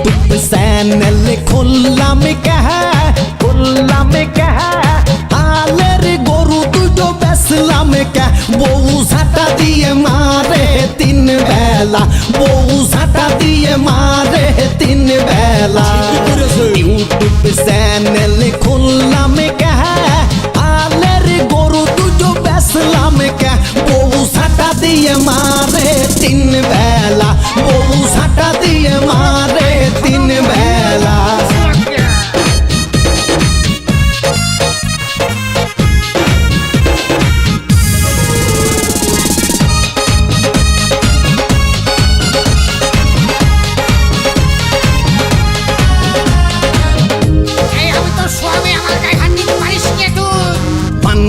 YouTube channel Khullam कह खुल्लाम कह আলের গরু দুটো বেসলাম কে বউ ঝাঁটা দিয়ে মারে তিন বেলা বউ ঝাঁটা দিয়ে মারে তিন বেলা ইউটিউব চ্যানেল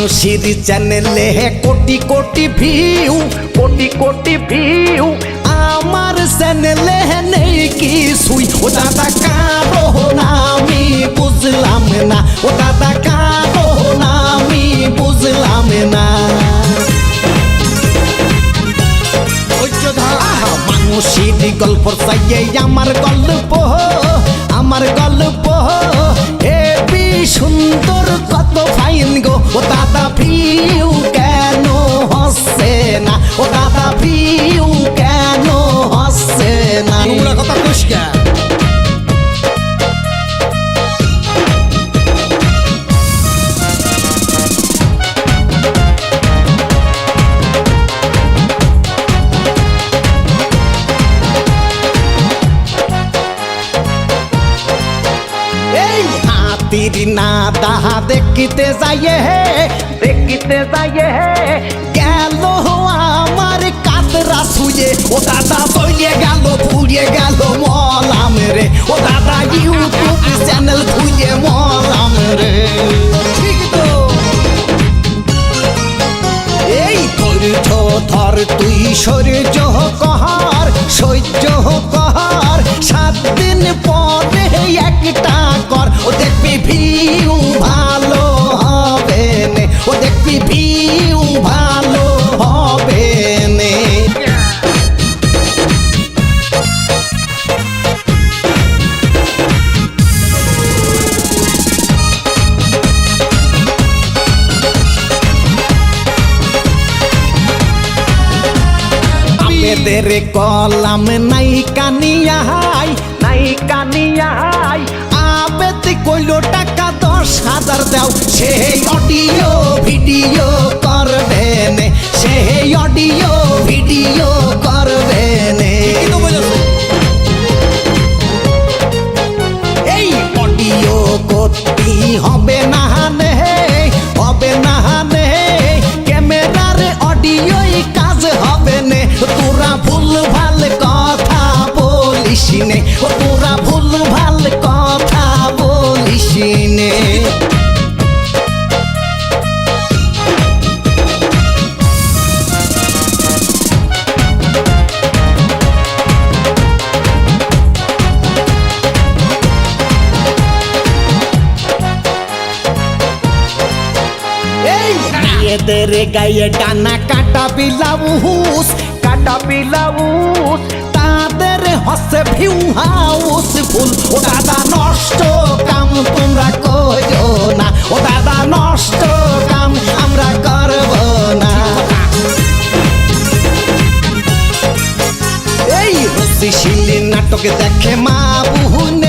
মানুষের চ্যানেলে কোটি কোটি ভিউ কোটি কোটি ভিউ আমার চ্যানেলে নেই কি সুই ও দাদা কারও আমি বুঝলাম না। ও দাদা কারও আমি বুঝলাম না। মানুষের গল্প চাইয়ে আমার গল্প আমার গল্প। হেবি সুন্দর কত ফাইন গো ও দাদা না দাহা দেখিতে যাইয়ে হে, দেখিতে যাইয়ে হে। গেল আমার কাতরা শুয়ে, ও দাদা বইয়ে গেল, ফুরিয়ে গেল মলাম রে। ও দাদা ইউটিউব চ্যানেল খুঁজে মলাম রে। এই ধৈর্য ধর, তুই সূর্য কহার সহ্য আবেদের কলাম নাই কানিয়াই নাই কানিয়াই আবেতে কইল টাকা দশ হাজার দাও সেই অডিও মেয়েদের গায়ে ডানা, কাটা বিলাউস কাটা বিলাউস তাদের হসে ভিউ হাউস। ফুল ও দাদা নষ্ট কাম তোমরা করো না। ও দাদা নষ্ট কাম আমরা করব না। এই রসিশীল নাটক দেখে মা বুহুনে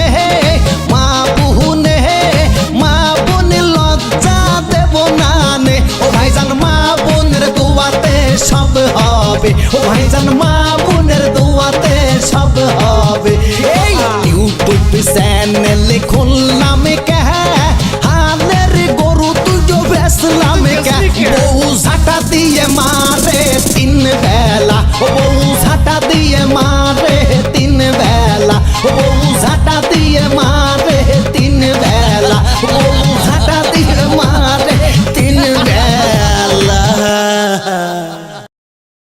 চ্যানেলে খুললাম কে হালের গরু তুজো বেসলাম কে বউ ঝাঁটা দিয়ে মারে তিন বেলা বউ ঝাঁটা দিয়ে মারে তিন বেলা বউ ঝাঁটা দিয়ে মারে তিন বেলা